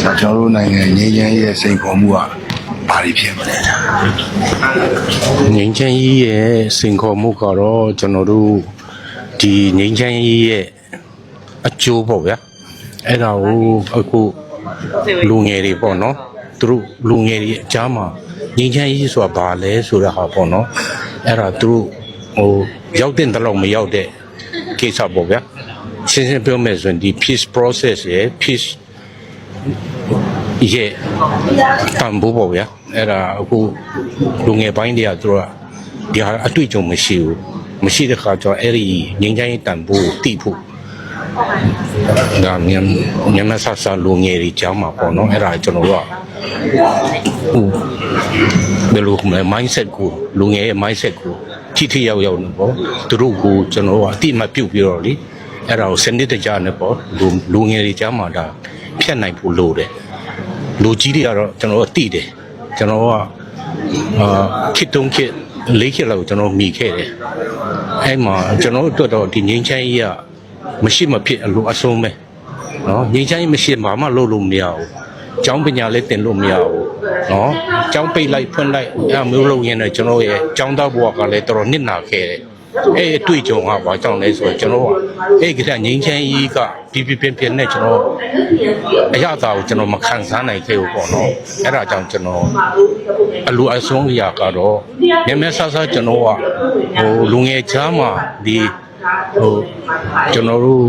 ကျွန်တော်တို့နိုင်ငံငြိမ်းချမ်းရေးရဲ့စိန်ခေါ်မှုကဘာတွေဖြစ်မလဲငိမ့်ချမ်းကြီးရဲ့စင်ခေါ်မှုကတော့ကျွန်တော်တို့ဒီငိမ့်ချမ်းကြီးရဲ့အကျိုးပေါ့ဗျာအဲ့ဒါကိုအခုလူငယ်တွေပေါ့နော်သူတို့လူငယ်တွေအကြားမှာငိမ့်ချမ်းကြီးဆိုတာဘာလဲဆိုတာဟာပေါ့နော်အဲ့ဒါသူတို့ဟိုရောက်တဲ့တလောက်မရောက်တဲ့ကိစ္စပေါ့ဗျာရှင်းရှင်းပြောမယ်ဆိုရင်ဒီ peace process ရဲ့ peace ရဲ့တန်ဖိုးပေါ့ဗျာအဲ့ဒါအခုလူငယ်ပိုင်းတွေကသူတို့ကဒီဟာအတွေ့အကြုံမရှိဘူးမရှိတဲ့ခါကျတော့အဲ့ဒီငင်းချိုင်းတန်ဖိုးကိုတိဖို့ဒါမြန်မြန်ဆဆလူငယ်တွေကြားမှာပေါ့နော်အဲ့ဒါကျွန်တော်တို့ကဟိုဘယ်လိုလဲ mindset ကိုလူငယ်ရဲ့ mindset ကိုထိထိရောက်ရောက်နေပေါ့သူတို့ကိုကျွန်တော်တို့ကအတိအမတ်ပြုတ်ပြီးတော့လေအဲ့ဒါကိုစနစ်တကျနဲ့ပေါ့လူလူငယ်တွေကြားမှာဒါ ဖြတ်နိုင်ဖို့လိုတယ်လူကြီးတွေကတော့ကျွန်တော်တို့သိတယ်ကျွန်တော်ကအာခစ်တုံးခစ်လေးခစ်လောက်ကျွန်တော်မိခဲ့တယ်အဲ့မှာကျွန်တော်တို့တော့ဒီငင်းချမ်းကြီးကမရှိမဖြစ်အလိုအဆုံးပဲနော်ငင်းချမ်းကြီးမရှိဘာမှလုပ်လို့မရဘူးကျောင်းပညာလည်းတင်လို့မရဘူးနော်ကျောင်းပိတ်လိုက်ဖွင့်လိုက်အဲ့မျိုးလုပ်ရင်လည်းကျွန်တော်ရဲ့ကျောင်းသားဘဝကလည်းတော်တော်နစ်နာခဲ့တယ် အဲ့အတွေ့အကြုံကဘာကြောင့်လဲဆိုတော့ကျွန်တော်ကအဲ့ကတည်းကငင်းချမ်းကြီးကပြပြပြပြနဲ့ကျွန်တော်အရသာကိုကျွန်တော်မခံစားနိုင်ခဲ့ဘူးပေါ့နော်အဲ့ဒါကြောင့်ကျွန်တော်အလူအဆုံးအရာကတော့မြဲမြဲဆဆကျွန်တော်ကဟိုလူငယ်ချားမှာဒီ ဟိုကျွန်တော်တို့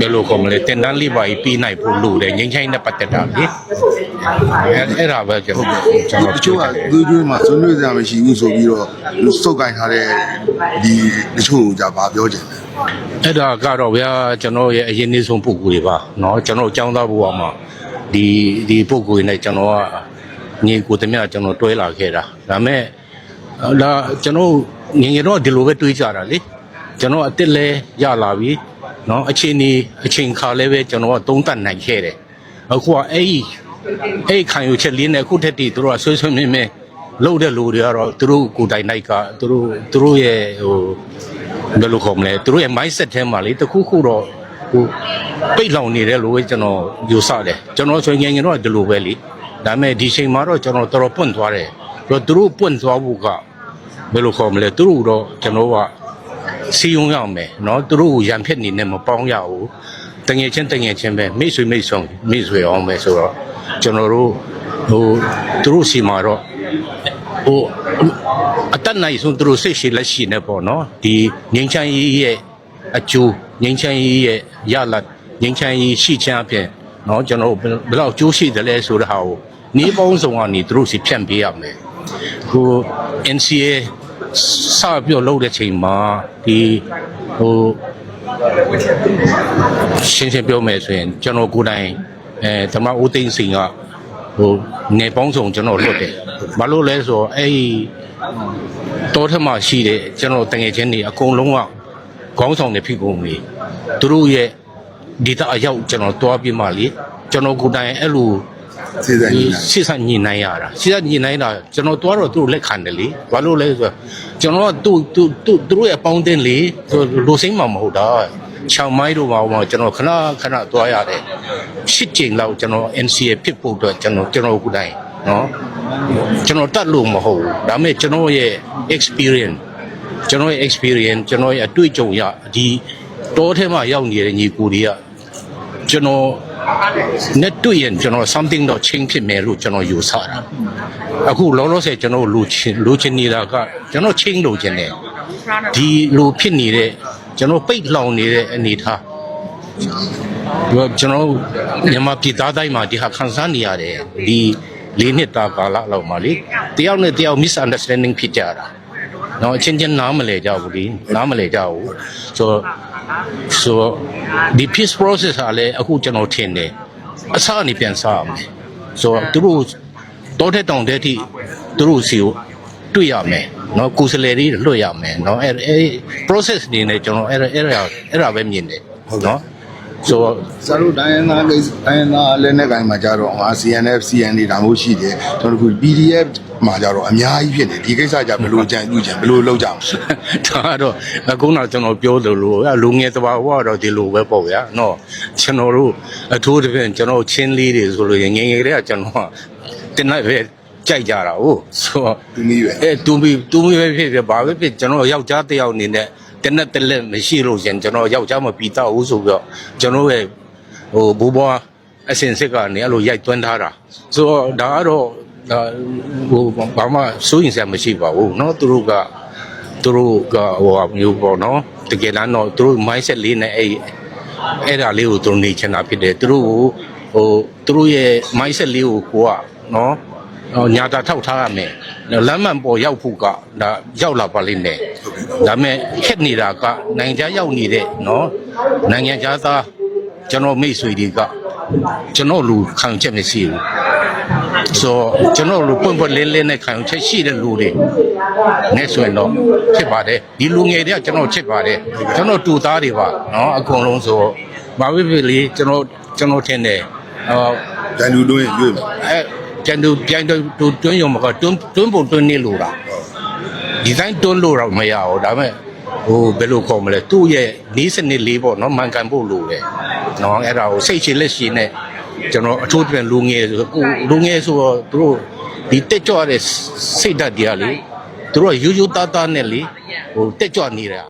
ဘယ်လိုခေါ်မလဲတင်တန်းလေးပါပြီးနိုင်ဖို့လိုတယ်ငိမ့်ချိုင်းနဲ့ပတ်သက်တာလေအဲ့အဲ့ဒါပဲကျွန်တော်ကျွန်တော် တချို့ကသူကျွေးမှာဆွေးနွေးစရာမရှိဘူးဆိုပြီးတော့စုပ်ကိုင်ထားတဲ့ဒီတချို့ကじゃဘာပြောချင်လဲ အဲ့ဒါကတော့ဗျာကျွန်တော်ရဲ့အရင်နေ့ဆုံးပုံကိုယ်တွေပါเนาะကျွန်တော်အကြောင်းသားဘဝမှာဒီဒီပုံကိုယ်နဲ့ကျွန်တော်ကညီကိုတမကျွန်တော်တွဲလာခဲ့တာဒါမဲ့ဒါကျွန်တော်ငငယ်တော့ဒီလိုပဲတွေးကြတာလေ ကျွန်တော်အစ်စ်လဲရလာပြီเนาะအချိန်นี้အချိန်ခါလဲပဲကျွန်တော်ကသုံးသပ်နိုင်ခဲ့တယ်အခုကအဲ့ဒီအဲ့ဒီခံယူချက်လေးနဲ့အခုထက်တည်းသူတို့ကဆွေးဆွေးမြဲမြဲလုပ်တဲ့လူတွေကတော့သူတို့ကိုယ်တိုင်နိုင်ကသူတို့သူတို့ရဲ့ဟို ဘယ်လိုခေါ်မလဲသူတို့ရဲ့ mindset ထဲမှာလေတခုခုတော့ဟိုပိတ်လောင်နေတယ်လို့ပဲကျွန်တော်ယူဆတယ်ကျွန်တော်ဆိုရင်ငယ်ငယ်တော့ဒီလိုပဲလေဒါပေမဲ့ဒီချိန်မှာတော့ကျွန်တော်တော်တော်ပွန့်သွားတယ်ဆိုတော့သူတို့ပွန့်သွားဖို့ကဘယ်လိုခေါ်မလဲသူတို့တော့ကျွန်တော်က စီယုံရအောင်မယ်နော်သူတို့ကိုရံဖြစ်နေနဲ့မပေါင်းရဘူးတငယ်ချင်းတငယ်ချင်းပဲမိတ်ဆွေမိတ်ဆုံးမိတ်ဆွေအောင်မယ်ဆိုတော့ကျွန်တော်တို့ဟိုသူတို့စီမှာတော့ဟိုအတတ်နိုင်ဆုံးသူတို့စိတ်ရှိလက်ရှိနဲ့ပေါ့နော်ဒီငင်းချမ်းကြီးရဲ့အကျိုးငင်းချမ်းကြီးရဲ့ရလငင်းချမ်းကြီးရှိချမ်းအပြင်နော်ကျွန်တော်ဘယ်လောက်ကျိုးရှိတယ်လဲဆိုတဲ့ဟာကိုနေပေါင်းဆောင်ကနေသူတို့စီဖြန့်ပေးရမယ်ဟို NCA စပြောလို့တဲ့ချိန်မှာဒီဟိုရှင်းရှင်းပြောမယ်ဆိုရင်ကျွန်တော်ကိုယ်တိုင်အဲဓမ္မဦးသိန်းစိန်ကဟိုနေပေါင်းစုံကျွန်တော်လွတ်တယ်။ဘာလို့လဲဆိုတော့အဲ့ဒီတောထက်မှာရှိတဲ့ကျွန်တော်တငယ်ချင်းတွေအကုန်လုံးကခေါင်းဆောင်နေဖြစ်ကုန်ပြီ။သူတို့ရဲ့ဒီတာအရောက်ကျွန်တော်တွားပြမှလေကျွန်တော်ကိုယ်တိုင်အဲ့လို စေစံကြီးလားစိစညင်နိုင်ရတာစိစညင်နိုင်တာကျွန်တော်တွားတော့သူတို့လက်ခံတယ်လေဘာလို့လဲဆိုတော့ကျွန်တော်ကသူ့သူ့သူ့သူတို့ရဲ့အပေါင်းအသင်းလေသူလိုစိမ့်မှာမဟုတ်တာချောင်မိုင်းတို့မှာဟိုမှာကျွန်တော်ခဏခဏတွားရတယ်ရှစ်ကြိမ်လောက်ကျွန်တော် NCA ဖြစ်ဖို့အတွက်ကျွန်တော်ကျွန်တော်ကိုယ်တိုင်နော်ကျွန်တော်တတ်လို့မဟုတ်ဘူးဒါပေမဲ့ကျွန်တော်ရဲ့ experience ကျွန်တော်ရဲ့ experience ကျွန်တော်ရဲ့အတွေ့အကြုံရဒီတောထဲမှာရောက်နေတဲ့ညီကိုတွေကကျွန်တော် နဲ့တွေ့ရင်ကျွန်တော် something တော့ change ဖြစ်မယ်လို့ကျွန်တော်ယူဆတာအခုလောလောဆယ်ကျွန်တော်လူချင်းလူချင်းနေတာကကျွန်တော် change လုပ်ခြင်းတယ်ဒီလိုဖြစ်နေတဲ့ကျွန်တော်ပိတ်လောင်နေတဲ့အနေထားဒီကကျွန်တော်မြန်မာပြည်သားတိုင်းမှာဒီဟာခံစားနေရတယ်ဒီလေးနှစ်တာကာလလောက်မှာလေတယောက်နဲ့တယောက် misunderstanding ဖြစ်ကြတာ နော်အချင်းချင်းနားမလဲကြဘူးလေနားမလဲကြဘူးဆိုတော့ဆိုတော့ဒီ peace process ဟာလည်းအခုကျွန်တော်ထင်တယ်အစအနေပြန်စရမယ်ဆိုတော့သူတို့တောထက်တောင်တဲ့အထိသူတို့စီကိုတွေ့ရမယ်နော်ကိုယ်စလဲတွေလွတ်ရမယ်နော်အဲ process နေနဲ့ကျွန်တော်အဲ့အဲ့အဲ့ဒါပဲမြင်တယ်နော် ဆိုတော့ဆရာတို့တိုင်းရင်းသားကိစ္စတိုင်းရင်းသားလက်နက်ကိုင်မှာကြတော့ဟာ CNF CN တွေဒါမျိုးရှိတယ်ကျွန်တော်တို့ PDF မှာကြတော့အများကြီးဖြစ်နေဒီကိစ္စကြဘယ်လိုကြံ့လူကြံဘယ်လိုလုပ်ကြအောင်ဒါကတော့အခုနောက်ကျွန်တော်ပြောလို့လို့လူငယ်တဘာဝတော့ဒီလိုပဲပေါ့ဗျာနော်ကျွန်တော်တို့အထူးသဖြင့်ကျွန်တော်ချင်းလေးတွေဆိုလို့ရင်ငယ်ငယ်တည်းကကျွန်တော်ကတင်လိုက်ပဲကြိုက်ကြတာဟုတ်ဆိုတော့သူမီးရွယ်အဲတူမီတူမီပဲဖြစ်ဖြစ်ဘာပဲဖြစ်ကျွန်တော်ယောက်ျားတစ်ယောက်အနေနဲ့ တနက်တလက်မရှိလို့ရှင်ကျွန်တော်ယောက်ျားမပြီးတော့ဘူးဆိုပြီးတော့ကျွန်တော်ရဲ့ဟိုဘူဘွားအစင်စစ်ကနေအဲ့လိုရိုက်သွင်းထားတာဆိုတော့ဒါကတော့ဒါဟိုဘာမှစိုးရင်စရာမရှိပါဘူးเนาะသူတို့ကသူတို့ကဟိုဟာမျိုးပေါ့เนาะတကယ်တမ်းတော့သူတို့ mindset လေးနဲ့အဲ့အဲ့ဒါလေးကိုသူတို့နေချင်တာဖြစ်တယ်သူတို့ကိုဟိုသူတို့ရဲ့ mindset လေးကိုကိုကเนาะ ဟိုညာတာထောက်ထားရမယ်လမ်းမှန်ပေါ်ရောက်ဖို့ကဒါရောက်လာပါလိမ့်မယ် ဒါပေမဲ့ခက်နေတာကနိုင်ငံခြားရောက်နေတဲ့နော်နိုင်ငံခြားသားကျွန်တော်မိတ်ဆွေတွေကကျွန်တော်လူခံယူချက်မရှိဘူးဆိုကျွန်တော်လူပွင့်ပွင့်လင်းလင်းနဲ့ခံယူချက်ရှိတဲ့လူတွေနဲ့ဆိုရင်တော့ဖြစ်ပါတယ်ဒီလူငယ်တွေကကျွန်တော်ချစ်ပါတယ်ကျွန်တော်တူသားတွေပါနော်အကုန်လုံးဆိုဘာဖြစ်ဖြစ်လေကျွန်တော်ကျွန်တော်ထင်တယ်ဟောတန်လူတွင်းရွေ့မယ်အဲပြန်တူပြန်တူတူတွင်းရုံမကတွင်းတွင်းပုံတွင်းနေလို့လား ဒီတိုင်းတွင်းလို့တော့မရဘူးဒါပေမဲ့ဟိုဘယ်လိုခေါ်မလဲသူ့ရဲ့နီးစနစ်လေးပေါ့နော်မှန်ကန်ဖို့လိုတယ်နော်အဲ့ဒါကိုစိတ်ရှိလက်ရှိနဲ့ကျွန်တော်အထူးပြန်လူငယ်ဆိုကိုလူငယ်ဆိုတော့သူတို့ဒီတက်ကြွတဲ့စိတ်ဓာတ်တရားလေသူတို့ကရိုးရိုးသားသားနဲ့လေဟိုတက်ကြွနေတယ်